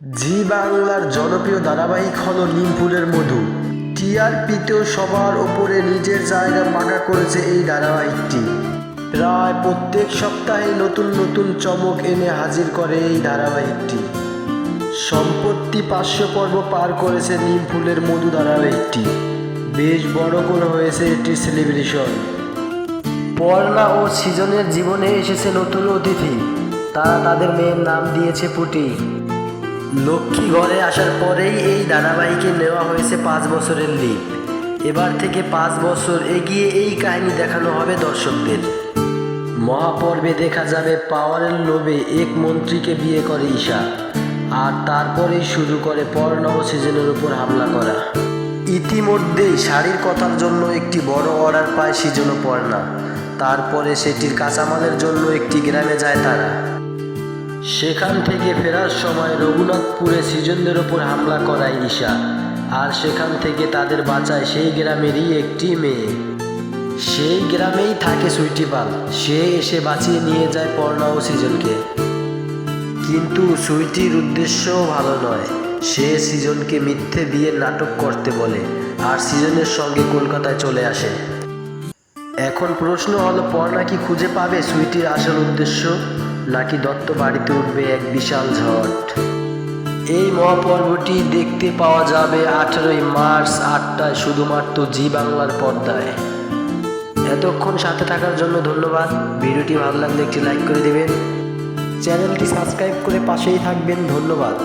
জি বাংলার জনপ্রিয় ধারাবাহিক হলো নিমফুলের মধু। টিআরপিতেও সবার ওপরে নিজের জায়গা পাকা করেছে এই ধারাবাহিকটি। প্রায় প্রত্যেক সপ্তাহে নতুন নতুন চমক এনে হাজির করে এই ধারাবাহিকটি। সম্পত্তি পাঁচশো পর্ব পার করেছে নিমফুলের মধু ধারাবাহিকটি। বেশ বড় করে হয়েছে এটির সেলিব্রেশন। পর্ণা ও সৃজনের জীবনে এসেছে নতুন অতিথি। তারা তাদের মেয়ের নাম দিয়েছে পুটি। লক্ষ্মী ঘরে আসার পরেই এই ধারাবাহিকে নেওয়া হয়েছে পাঁচ বছরের লিপ। এবার থেকে পাঁচ বছর এগিয়ে এই কাহিনী দেখানো হবে দর্শকদের। মহাপর্বে দেখা যাবে পাওয়ারের লোভে এক মন্ত্রীকে বিয়ে করে ঈশা, আর তারপরেই শুরু করে পর্ণা ও সিজনের উপর হামলা করা। ইতিমধ্যেই শাড়ির কথার জন্য একটি বড় অর্ডার পায় সিজন পর্ণা, তারপরে সেটির কাঁচামালের জন্য একটি গ্রামে যায় তারা। সেখান থেকে ফেরার সময় রঘুনাথপুরে সৃজনদের ওপর হামলা করায় ঈশা। আর সেখান থেকে তাদের বাঁচায় সেই গ্রামেরই একটি মেয়ে। সেই গ্রামেই থাকে সুইটিপাল। সে এসে বাঁচিয়ে নিয়ে যায় পর্ণা ও সৃজনকে। কিন্তু সুইটির উদ্দেশ্যও ভালো নয়। সে সৃজনকে মিথ্যে বিয়ের নাটক করতে বলে আর সৃজনের সঙ্গে কলকাতায় চলে আসে। এখন প্রশ্ন হলো, পর্ণা কি খুঁজে পাবে সুইটির আসল উদ্দেশ্য? নাকি দত্ত বাড়িতে উঠবে এক বিশাল ঝট এই মহাপর্বটি দেখতে পাওয়া যাবে আঠেরোই মার্চ আটটায় শুধুমাত্র জি বাংলার পর্দায়। এতক্ষণ সাথে থাকার জন্য ধন্যবাদ। ভিডিওটি ভালো লাগলে একটি লাইক করে দেবেন। চ্যানেলটি সাবস্ক্রাইব করে পাশেই থাকবেন। ধন্যবাদ।